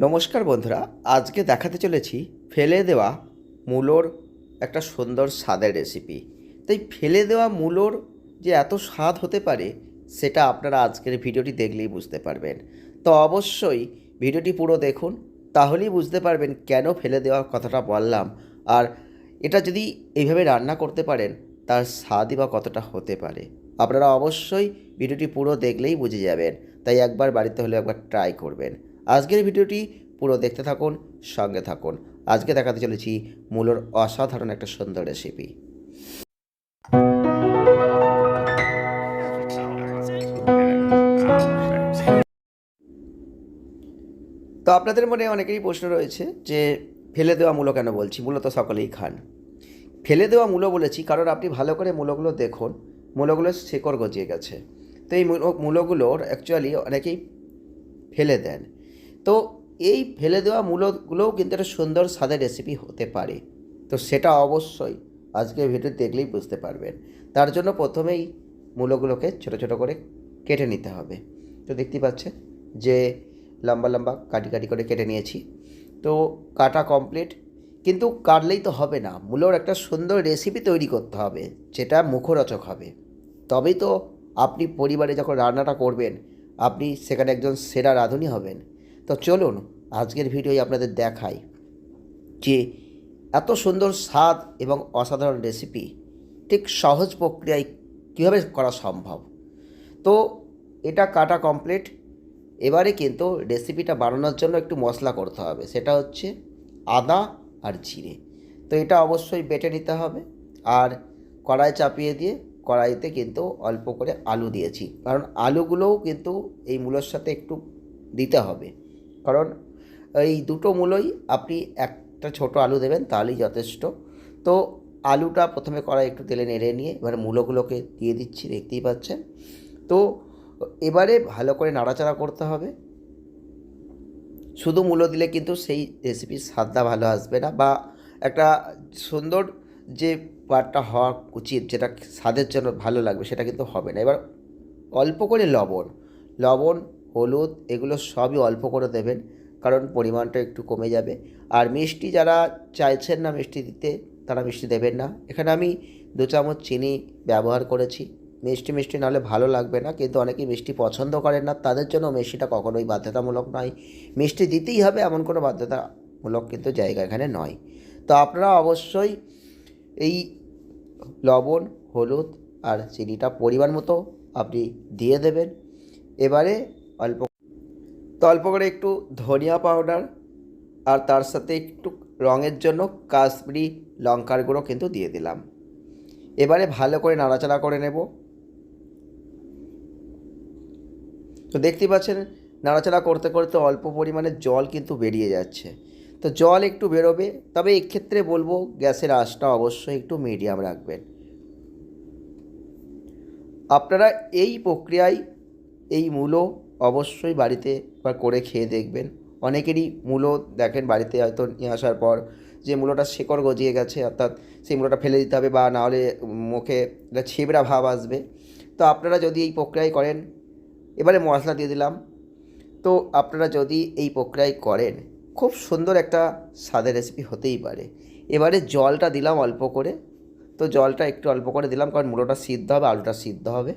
নমস্কার বন্ধুরা, আজকে দেখাতে চলেছি ফেলে দেওয়া মূলোর একটা সুন্দর স্বাদের রেসিপি তাই ফেলে দেওয়া মূলোর যে এত স্বাদ হতে পারে, সেটা আপনারা আজকের ভিডিওটি দেখলেই বুঝতে পারবেন। তো অবশ্যই ভিডিওটি পুরো দেখুন, তাহলেই বুঝতে পারবেন কেন ফেলে দেওয়ার কথাটা বললাম। আর এটা যদি এইভাবে রান্না করতে পারেন, তার স্বাদই বা কতটা হতে পারে। আপনারা অবশ্যই ভিডিওটি পুরো দেখলেই বুঝে যাবেন। তাই একবার বাড়িতে হলে একবার ট্রাই করবেন। আজকের ভিডিওটি পুরো দেখতে থাকুন, সঙ্গে থাকুন। আজকে দেখাতে চলেছি মূলোর অসাধারণ একটা সুন্দর রেসিপি তো আপনাদের মনে অনেকেরই প্রশ্ন রয়েছে যে, ফেলে দেওয়া মূলো কেন বলছি? মূলো তো সকলেই খান। ফেলে দেওয়া মূলো বলেছি কারণ আপনি ভালো করে মূলোগুলো দেখুন, মূলোগুলো শেকড় গজিয়ে গেছে। তো এই মূলো- মূলোগুলোর অ্যাকচুয়ালি অনেকেই ফেলে দেন। তো এই ফেলে দেওয়া মূলগুলোও কিন্তু একটা সুন্দর স্বাদের রেসিপি হতে পারে। তো সেটা অবশ্যই আজকের ভিডিও দেখলেই বুঝতে পারবেন। তার জন্য প্রথমেই মূলগুলোকে ছোট ছোট করে কেটে নিতে হবে। তো দেখতে পাচ্ছেন যে লম্বা লম্বা কাটি কাটি করে কেটে নিয়েছি। তো কাটা কমপ্লিট কিন্তু কাটলেই তো হবে না। মূলোর একটা সুন্দর রেসিপি তৈরি করতে হবে, যেটা মুখরোচক হবে। তবেই তো আপনি পরিবারে যখন রান্নাটা করবেন, আপনি সেখানে একজন সেরা রাঁধুনি হবেন। তো চলুন, আজকের ভিডিওই আপনাদের দেখাই যে এত সুন্দর স্বাদ এবং অসাধারণ রেসিপি ঠিক সহজ প্রক্রিয়ায় কীভাবে করা সম্ভব? তো এটা কাটা কমপ্লিট এবারে কিন্তু রেসিপিটা বানানোর জন্য একটু মশলা করতে হবে। সেটা হচ্ছে আদা আর জিরে। তো এটা অবশ্যই বেটে নিতে হবে আর কড়াই চাপিয়ে দিয়ে কড়াইতে কিন্তু অল্প করে আলু দিয়েছি। কারণ আলুগুলোও কিন্তু এই মূলোর সাথে একটু দিতে হবে। কারণ এই দুটো মূলই আপনি একটা ছোট আলু দেবেন, তাহলেই যথেষ্ট। তো আলুটা প্রথমে কড়াই একটু তেলে নেড়ে নিয়ে এবার মূলোগুলোকে দিয়ে দিচ্ছি, দেখতেই পাচ্ছেন। তো এবারে ভালো করে নাড়াচাড়া করতে হবে। শুধু মূলো দিলে কিন্তু সেই রেসিপির স্বাদটা ভালো আসবে না বা একটা সুন্দর যে পাটটা হওয়া উচিত, যেটা স্বাদের জন্য ভালো লাগবে, সেটা কিন্তু হবে না। এবার অল্প করে লবণ লবণ হলুদ এগুলো সবই অল্প করে দেবেন, কারণ পরিমাণটা একটু কমে যাবে। আর মিষ্টি যারা চাইছেন না মিষ্টি দিতে, তারা মিষ্টি দেবেন না। এখানে আমি দু চামচ চিনি ব্যবহার করেছি। মিষ্টি মিষ্টি নাহলে ভালো লাগবে না, কিন্তু অনেকেই মিষ্টি পছন্দ করেন না, তাদের জন্য মিষ্টিটা কখনোই বাধ্যতামূলক নয়। মিষ্টি দিতেই হবে এমন কোনো বাধ্যতামূলক কিন্তু জায়গা এখানে নয়। তো আপনারা অবশ্যই এই লবণ, হলুদ আর চিনিটা পরিমাণ মতো আপনি দিয়ে দেবেন। এবারে অল্প তো অল্প করে একটু ধনিয়া পাউডার আর তার সাথে একটু রঙের জন্য কাশ্মীরি লঙ্কার গুঁড়ো কিন্তু দিয়ে দিলাম। এবারে ভালো করে নাড়াচাড়া করে নেব। তো দেখতে পাচ্ছেন, নাড়াচাড়া করতে করতে অল্প পরিমাণে জল কিন্তু বেরিয়ে যাচ্ছে। তো জল একটু বেরোবে, তবে এক্ষেত্রে বলব গ্যাসের আঁচটা অবশ্যই একটু মিডিয়াম রাখবেন। আপনারা এই প্রক্রিয়ায় এই মূলো অবশ্যই বাড়িতে একবার করে খেয়ে দেখবেন। অনেকেরই মূলো দেখেন বাড়িতে হয়তো নিয়ে আসার পর যে মূলোটা শেকড় গজিয়ে গেছে, অর্থাৎ সেই মূলোটা ফেলে দিতে হবে বা নাহলে মুখে একটা ছিবড়া ভাব আসবে। তো আপনারা যদি এই প্রক্রিয়ায় করেন, এবারে মশলা দিয়ে দিলাম। তো আপনারা যদি এই প্রক্রিয়ায় করেন, খুব সুন্দর একটা স্বাদের রেসিপি হতেই পারে। এবারে জলটা দিলাম অল্প করে। তো জলটা একটু অল্প করে দিলাম কারণ মূলোটা সিদ্ধ হবে, আলুটা সিদ্ধ হবে।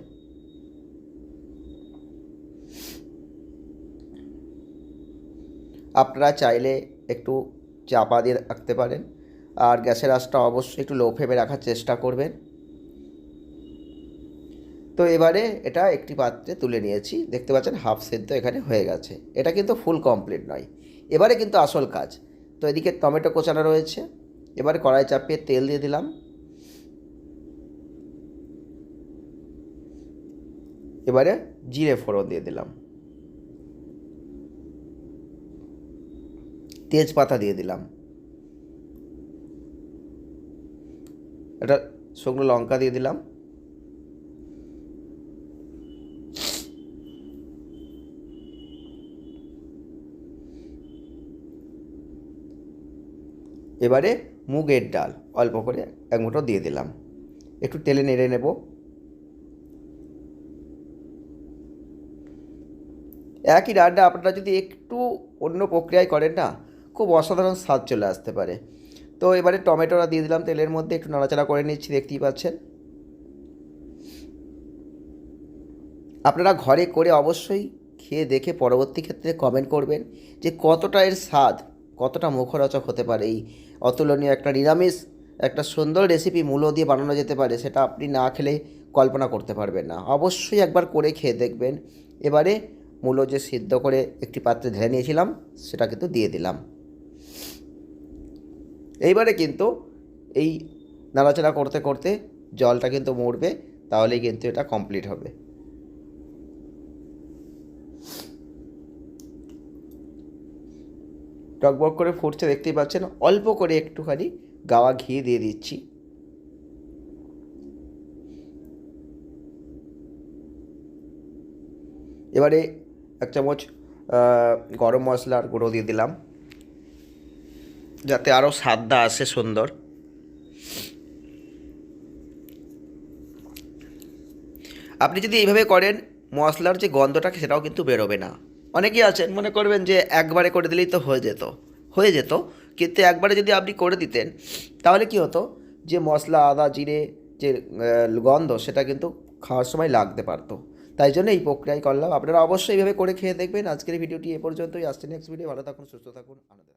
আপনারা চাইলে একটু চাপা দিয়ে রাখতে পারেন। আর গ্যাসের আঁচটা অবশ্যই একটু লো ফ্লেমে রাখার চেষ্টা করবেন। তো এবারে এটা একটি পাত্রে তুলে নিয়েছি। দেখতে পাচ্ছেন হাফ সেদ্ধ এখানে হয়ে গেছে। এটা কিন্তু ফুল কমপ্লিট নয়। এবারে কিন্তু আসল কাজ। তো এদিকে টমেটো কোচানো রয়েছে। এবারে কড়াই চাপিয়ে তেল দিয়ে দিলাম। এবারে জিরে ফোড়ন দিয়ে দিলাম। তেজপাতা দিয়ে দিলাম। একটা শুকনো লঙ্কা দিয়ে দিলাম। এবারে মুগের ডাল অল্প করে এক মুঠো দিয়ে দিলাম। একটু তেলে নেড়ে নেব। একই রান্না আপনারা যদি একটু অন্য প্রক্রিয়ায় করেন না খুব অসাধারণ স্বাদ চলে আসতে পারে। তো এবারে টমেটোটা দিয়ে দিলাম তেলের মধ্যে, একটু নাড়াচাড়া করে নিচ্ছি, দেখতেই পাচ্ছেন। আপনারা ঘরে করে অবশ্যই খেয়ে দেখে পরবর্তী ক্ষেত্রে কমেন্ট করবেন যে কতটা এর স্বাদ, কতটা মুখরোচক হতে পারে। এই অতুলনীয় একটা নিরামিষ, একটা সুন্দর রেসিপি মূলো দিয়ে বানানো যেতে পারে, সেটা আপনি না খেলে কল্পনা করতে পারবেন না। অবশ্যই একবার করে খেয়ে দেখবেন। এবারে মূলো যে সিদ্ধ করে একটি পাত্রে ঢেলে নিয়েছিলাম, সেটা কিন্তু দিয়ে দিলাম। এইবারে কিন্তু এই নাড়াচাড়া করতে করতে জলটা কিন্তু মরবে, তাহলেই কিন্তু এটা কমপ্লিট হবে। টকবক করে ফুটছে, দেখতেই পাচ্ছেন, অল্প করে একটুখানি গাওয়া ঘি দিয়ে দিচ্ছি। এবারে এক চামচ গরম মশলার গুঁড়ো দিয়ে দিলাম। যাতে আরও স্বাদটা আসে সুন্দর। আপনি যদি এইভাবে করেন, মশলার যে গন্ধটা সেটাও কিন্তু বেরোবে না। অনেকেই আছেন মনে করবেন যে একবারে করে দিলেই তো হয়ে যেত। হয়ে যেত, কিন্তু একবারে যদি আপনি করে দিতেন, তাহলে কি হতো? যে মশলা, আদা, জিরে, যে গন্ধ, সেটা কিন্তু খাওয়ার সময় লাগতে পারতো। তাই জন্য এই প্রক্রিয়ায় করলাম। আপনারা অবশ্যই এইভাবে করে খেয়ে দেখবেন। আজকের ভিডিওটি এ পর্যন্তই। আসছে নেক্সট ভিডিও ভালো থাকুন, সুস্থ থাকুন। আনন্দ